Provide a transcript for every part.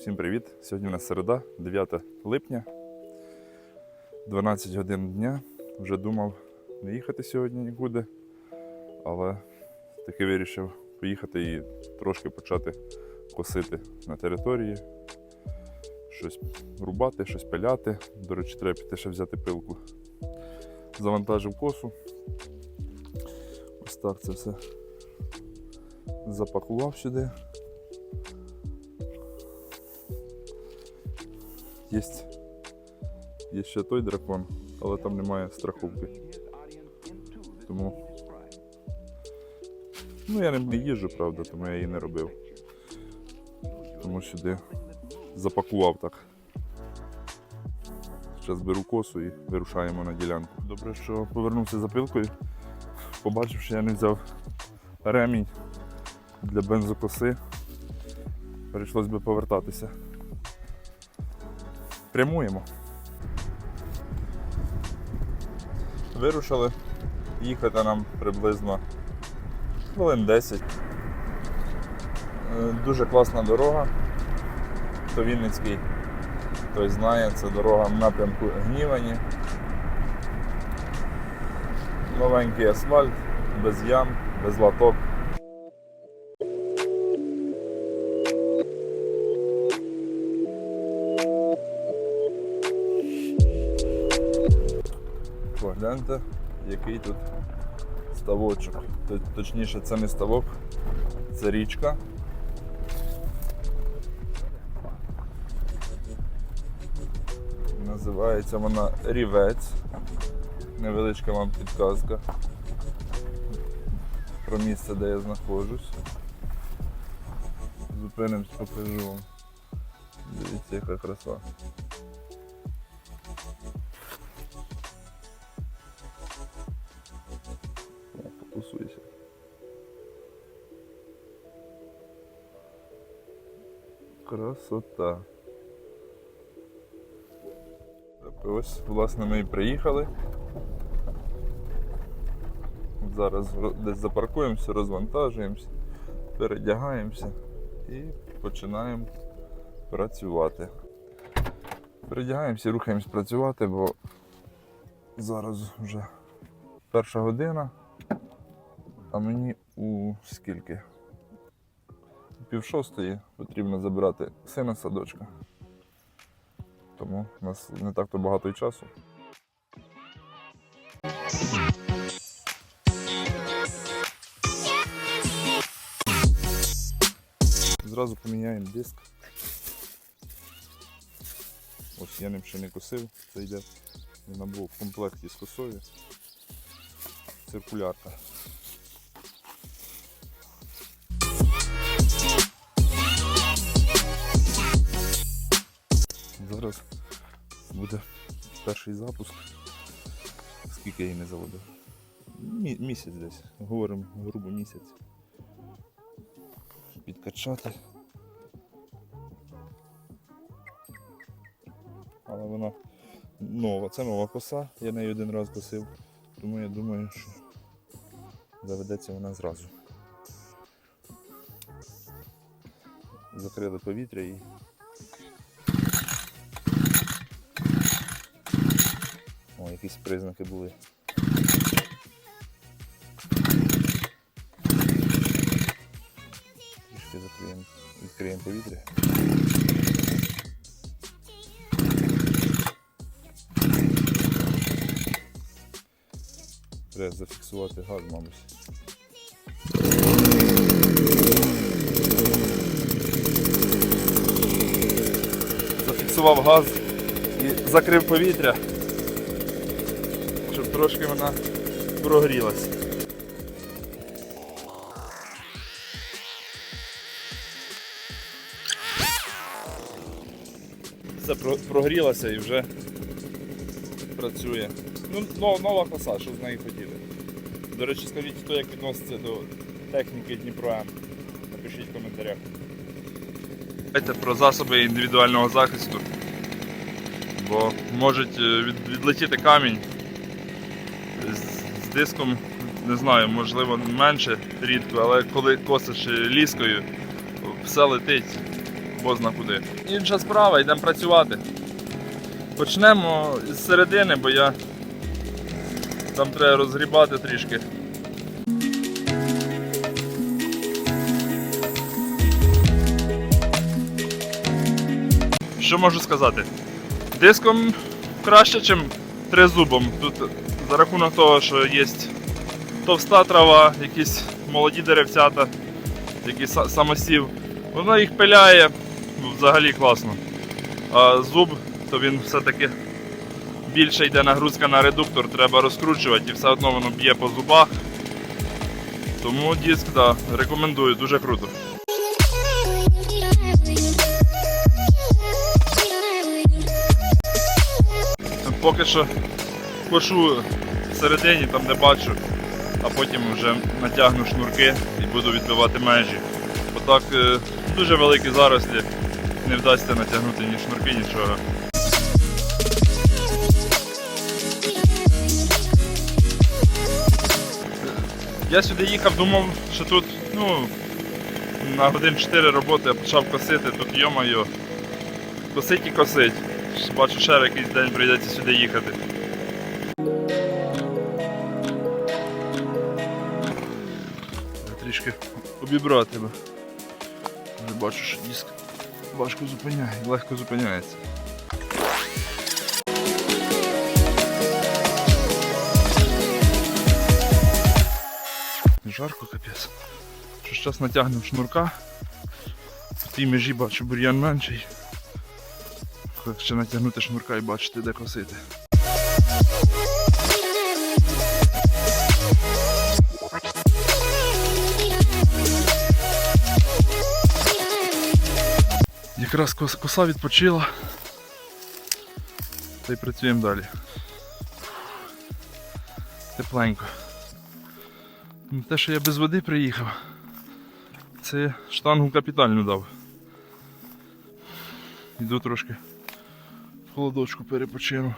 Всім привіт! Сьогодні у нас середа, 9 липня, 12 годин дня. Вже думав не їхати сьогодні нікуди, але таки вирішив поїхати і трошки почати косити на території, щось рубати, щось пиляти. До речі, треба піти ще взяти пилку. Завантажив косу. Ось так це все запакував сюди. Є, є ще той дракон, але там немає страховки. Тому. Ну, я не їжджу, правда, тому я її не робив. Тому сюди запакував так. Зараз беру косу і вирушаємо на ділянку. Добре, що повернувся за пилкою. Побачив, що я не взяв ремінь для бензокоси. Прийшлось би повертатися. Прямуємо. Вирушили. Їхати нам приблизно хвилин 10. Е, Дуже класна дорога. Хто Вінницький, той знає, це дорога в напрямку Гнівані. Новенький асфальт, без ям, без латок. Погляньте, який тут ставочок. Точніше, це не ставок, це річка. Називається вона Рівець. Невеличка вам підказка про місце, де я знаходжусь. Зупинимось, покажу вам. Дивіться, яка краса. Красота. Так, ось, власне, ми і приїхали. Зараз десь запаркуємося, розвантажуємося, передягаємося і починаємо працювати. Передягаємося рухаємось працювати, бо зараз вже перша година, а мені у скільки? Пів шостої потрібно забирати сина садочка. Тому у нас не так то багато й часу. Зразу поміняємо диск. Ось я ним ще не косив, це йде. Вона була в комплекті з косою. Циркулярка. Зараз буде перший запуск. Скільки я її не заводив? Мі- місяць десь. Говоримо грубо місяць. Підкачати. Але вона нова, це нова коса, я нею один раз косив, тому я думаю, що заведеться вона зразу. Закрили повітря і признаки були. Трішки закриємо, відкриємо повітря. Треба зафіксувати газ, мабуть. Зафіксував газ і закрив повітря щоб трошки вона прогрілась. Все про- прогрілося і вже працює. Ну, нова коса, що з неї хотіли. До речі, скажіть, хто як відноситься до техніки Дніпро М. Напишіть в коментарях. Давайте про засоби індивідуального захисту. Бо може від, відлетіти камінь диском, не знаю, можливо менше рідко, але коли косиш ліскою, все летить. бозна куди. Інша справа, йдемо працювати. Почнемо з середини, бо я там треба розгрібати трішки. Що можу сказати? Диском краще, ніж тризубом. Тут за рахунок того, що є товста трава, якісь молоді деревцята, са- самосів. Воно їх пиляє ну, взагалі класно. А зуб, то він все-таки більше йде нагрузка на редуктор, треба розкручувати і все одно воно б'є по зубах. Тому диск, да, рекомендую, дуже круто. Поки що кошу всередині, там де бачу, а потім вже натягну шнурки і буду відбивати межі. Отак е, дуже великі зарослі, не вдасться натягнути ні шнурки, нічого. Я сюди їхав, думав, що тут ну, на годин 4 роботи я почав косити, тут йо-моє, косить і косить. Бачу, ще якийсь день прийдеться сюди їхати. Трішки обібрати. Вже бачу, що диск важко зупиняє, легко зупиняється. Жарко капець. Що зараз натягнемо шнурка. В тій межі бачу бур'ян менший. Ще натягнути шнурка і бачити, де косити. Якраз коса відпочила. Та й працюємо далі. Тепленько. Ну, Те, що я без води приїхав, це штангу капітальну дав. Іду трошки в холодочку перепочину.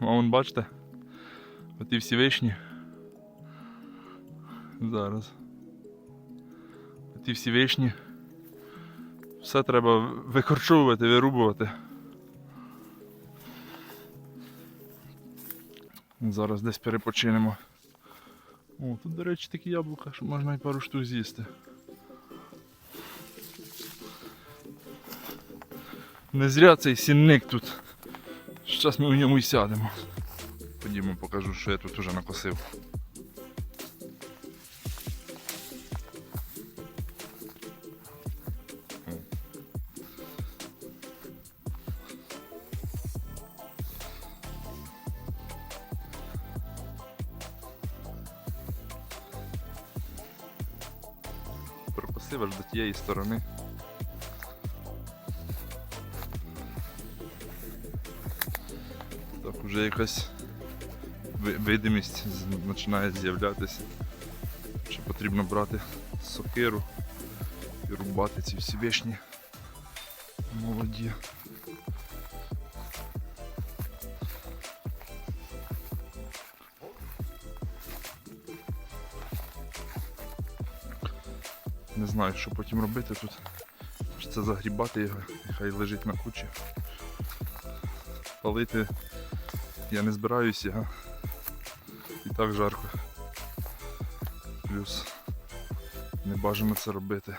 А вон бачите? Оті всі вишні. Зараз. Оті всі вишні. Все треба викорчовувати, вирубувати. Зараз десь перепочинемо. О, тут, до речі, такі яблука, що можна і пару штук з'їсти. Не зря цей сінник тут. Зараз ми в ньому і сядемо. Ходімо, покажу, що я тут уже накосив. Прокосив аж до тієї сторони. Так, вже якась видимість починає з'являтися. Що потрібно брати сокиру і рубати ці всі вишні молоді. Знаю, що потім робити тут. Це загрібати його, хай лежить на кучі. Палити я не збираюся, і так жарко. Плюс не бажано це робити.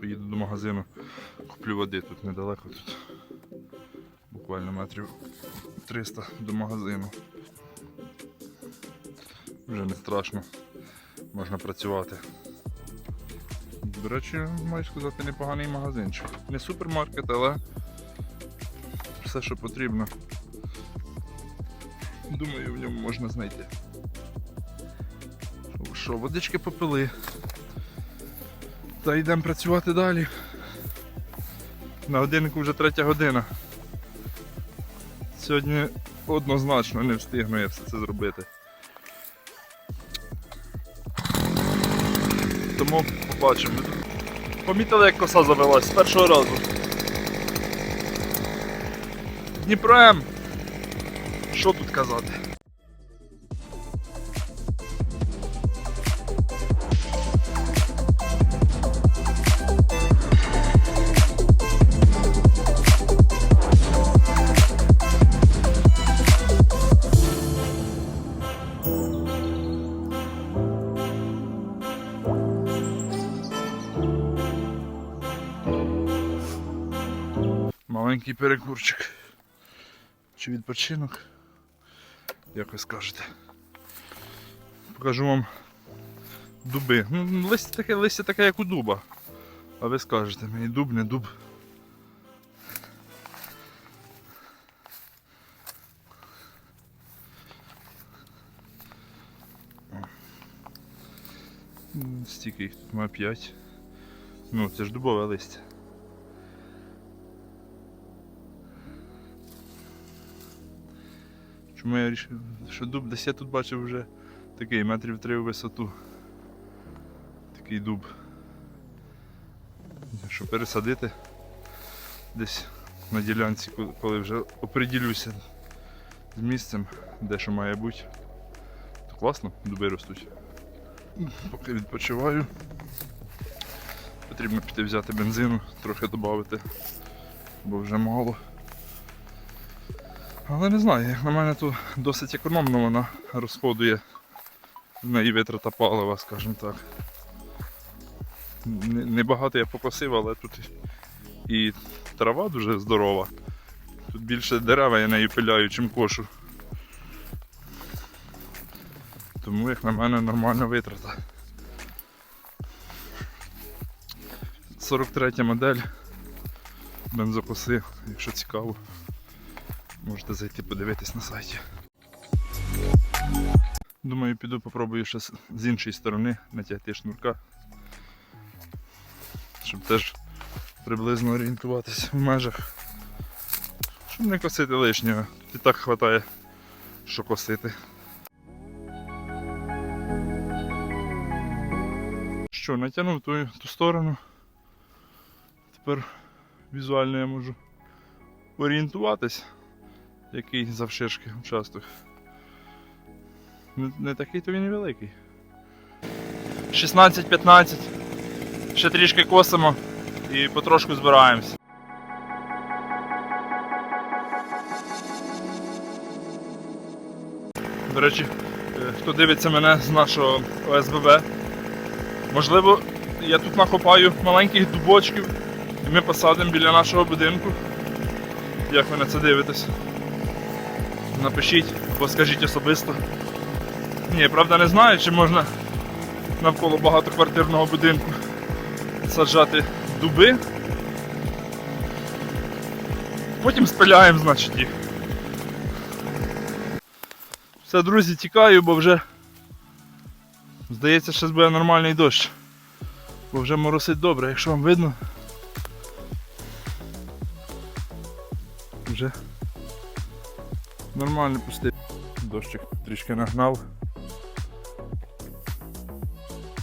Поїду до магазину, куплю води тут недалеко тут. Буквально метрів 300 до магазину. Вже не страшно, можна працювати. До речі, маю сказати, непоганий магазинчик. Не супермаркет, але все, що потрібно. Думаю, в ньому можна знайти. Що, водички попили. Та йдемо працювати далі. На годиннику вже третя година. Сьогодні однозначно не встигну я все це зробити. Тому побачимо. Помітили, як коса завелась з першого разу. Дніпро М. Що тут казати? Маленький перекурчик. Чи відпочинок? Як ви скажете. Покажу вам дуби. Ну, листя таке, листя таке, як у дуба. А ви скажете, мені дуб, не дуб. Стільки їх тут має 5. Ну, це ж дубове листя. Чому я вирішив, що дуб десь я тут бачив вже такий метрів три у висоту. Такий дуб. Щоб пересадити десь на ділянці, коли вже оприділюся з місцем, де що має бути. То класно, дуби ростуть. Поки відпочиваю. Потрібно піти взяти бензину, трохи додати, бо вже мало. Але не знаю, як на мене тут досить економно вона розходує в неї витрата палива, скажімо так. Небагато я покосив, але тут і трава дуже здорова. Тут більше дерева я нею пиляю, чим кошу. Тому, як на мене, нормальна витрата. 43 модель бензокоси, якщо цікаво, можете зайти подивитись на сайті. Думаю, піду попробую ще з іншої сторони натягти шнурка, щоб теж приблизно орієнтуватись в межах. Щоб не косити лишнього. Тут і так вистачає, що косити. Що, натягнув ту, ту сторону. Тепер візуально я можу орієнтуватись, який завширшки участок. Не, не такий то він і великий. 16-15. Ще трішки косимо і потрошку збираємось. До речі, е, хто дивиться мене з нашого ОСББ, можливо, я тут нахопаю маленьких дубочків і ми посадимо біля нашого будинку. Як ви на це дивитесь? Напишіть або особисто. Ні, правда не знаю, чи можна навколо багатоквартирного будинку саджати дуби. Потім спиляємо, значить, їх. Все, друзі, тікаю, бо вже здається, що буде нормальний дощ. Бо вже моросить добре, якщо вам видно. Вже нормально пустив. Дощик трішки нагнав.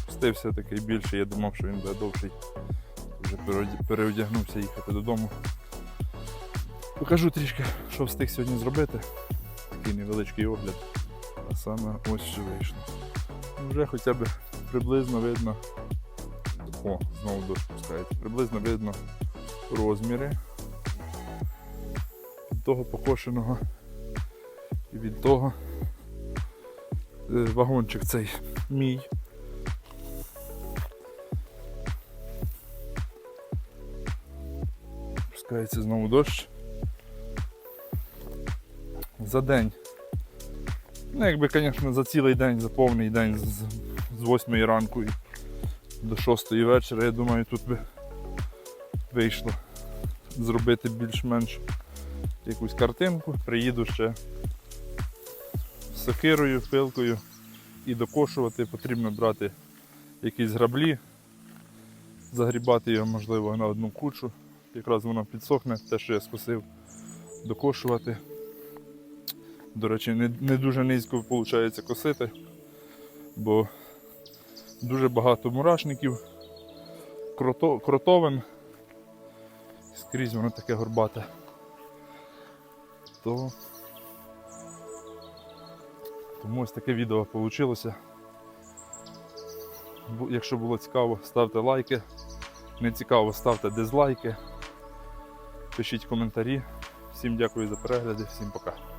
Пустився такий більший, я думав, що він буде довший. Вже переодягнувся їхати додому. Покажу трішки, що встиг сьогодні зробити. Такий невеличкий огляд. А саме ось що вийшло. Вже хоча б приблизно видно. О, знову дощ пускається. Приблизно видно розміри того покошеного і від того е, вагончик цей мій. Пускається знову дощ. За день. Ну, якби, звісно, за цілий день, за повний день з, з 8 ранку і до 6 вечора, я думаю, тут би вийшло зробити більш-менш якусь картинку. Приїду ще сокирою, пилкою і докошувати. Потрібно брати якісь граблі, загрібати його, можливо, на одну кучу. Якраз воно підсохне, те, що я скосив, докошувати. До речі, не, не дуже низько виходить косити, бо дуже багато мурашників, крото, кротовин. Скрізь воно таке горбате. То... Тому ось таке відео вийшло. Якщо було цікаво, ставте лайки. Не цікаво, ставте дизлайки. Пишіть коментарі. Всім дякую за перегляди, всім пока.